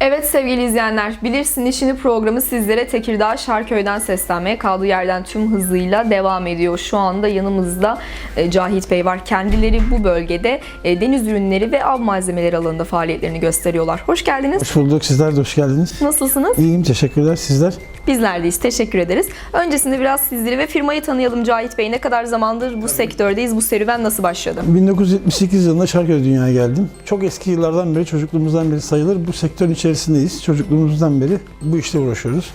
Evet sevgili izleyenler, Bilirsin İşini programı sizlere Tekirdağ Şarköy'den seslenmeye kaldığı yerden tüm hızıyla devam ediyor. Şu anda yanımızda e, Cahit Bey var. Kendileri bu bölgede e, deniz ürünleri ve av malzemeleri alanında faaliyetlerini gösteriyorlar. Hoş geldiniz. Hoş bulduk. Sizler de hoş geldiniz. Nasılsınız? İyiyim. Teşekkürler. Sizler? Bizler deyiz. Teşekkür ederiz. Öncesinde biraz sizleri ve firmayı tanıyalım Cahit Bey. Ne kadar zamandır bu sektördeyiz? Bu serüven nasıl başladı? 1978 yılında Şarköy dünyaya geldim. Çok eski yıllardan beri, çocukluğumuzdan beri sayılır. Bu sektörün içerisindeyiz. Çocukluğumuzdan beri bu işle uğraşıyoruz.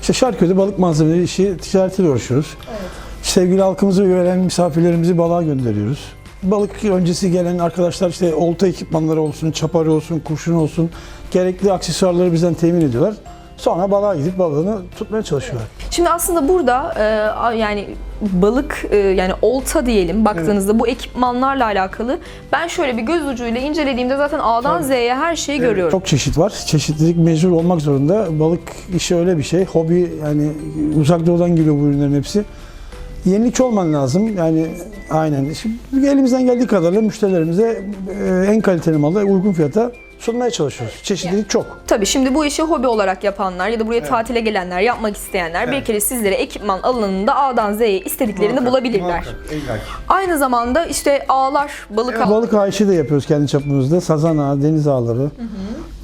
İşte Şarköy'de balık malzemeleri işi ticaretiyle uğraşıyoruz. Sevgili halkımızı gören misafirlerimizi balığa gönderiyoruz. Balık öncesi gelen arkadaşlar işte olta ekipmanları olsun, çaparı olsun, kurşun olsun gerekli aksesuarları bizden temin ediyorlar. Sonra balığa gidip balığını tutmaya çalışıyorlar. Şimdi aslında burada e, yani balık e, yani olta diyelim baktığınızda bu ekipmanlarla alakalı ben şöyle bir göz ucuyla incelediğimde zaten A'dan Z'ye her şeyi görüyorum. Çok çeşit var. Çeşitlilik mecbur olmak zorunda. Balık işi öyle bir şey. Hobi yani uzak doğudan geliyor bu ürünlerin hepsi. Yenilikçi olman lazım. Yani aynen. Şimdi elimizden geldiği kadarıyla müşterilerimize e, en kaliteli malı uygun fiyata sunmaya çalışıyoruz. Çeşitlilik çok. Tabii şimdi bu işi hobi olarak yapanlar ya da buraya tatile gelenler, yapmak isteyenler belki de sizlere ekipman alanında A'dan Z'ye istediklerini bulabilirler. Aynı zamanda işte ağlar, balık ağı. Balık ağı işi de yapıyoruz kendi çapımızda. Sazan ağı, deniz ağları.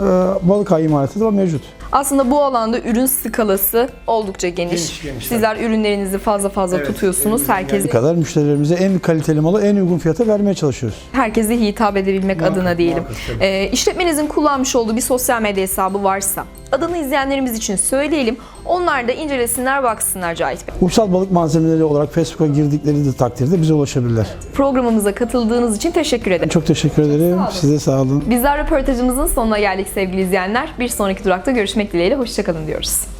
e, balık ağı imalatı da mevcut. Aslında bu alanda ürün skalası oldukça geniş. Geniş, geniş, Sizler ürünlerinizi fazla fazla tutuyorsunuz. Herkes Bu kadar müşterilerimize en kaliteli malı en uygun fiyata vermeye çalışıyoruz. herkese hitap edebilmek adına diyelim. Ee, işletmenizin kullanmış olduğu bir sosyal medya hesabı varsa adını izleyenlerimiz için söyleyelim. Onlar da incelesinler, baksınlar Cahit Bey. Uysal balık malzemeleri olarak Facebook'a girdikleri de takdirde bize ulaşabilirler. Programımıza katıldığınız için teşekkür ederim. Çok teşekkür ederim. Size sağ olun. Bizler röportajımızın sonuna geldik sevgili izleyenler. Bir sonraki durakta görüşmek dileğiyle. Hoşçakalın diyoruz.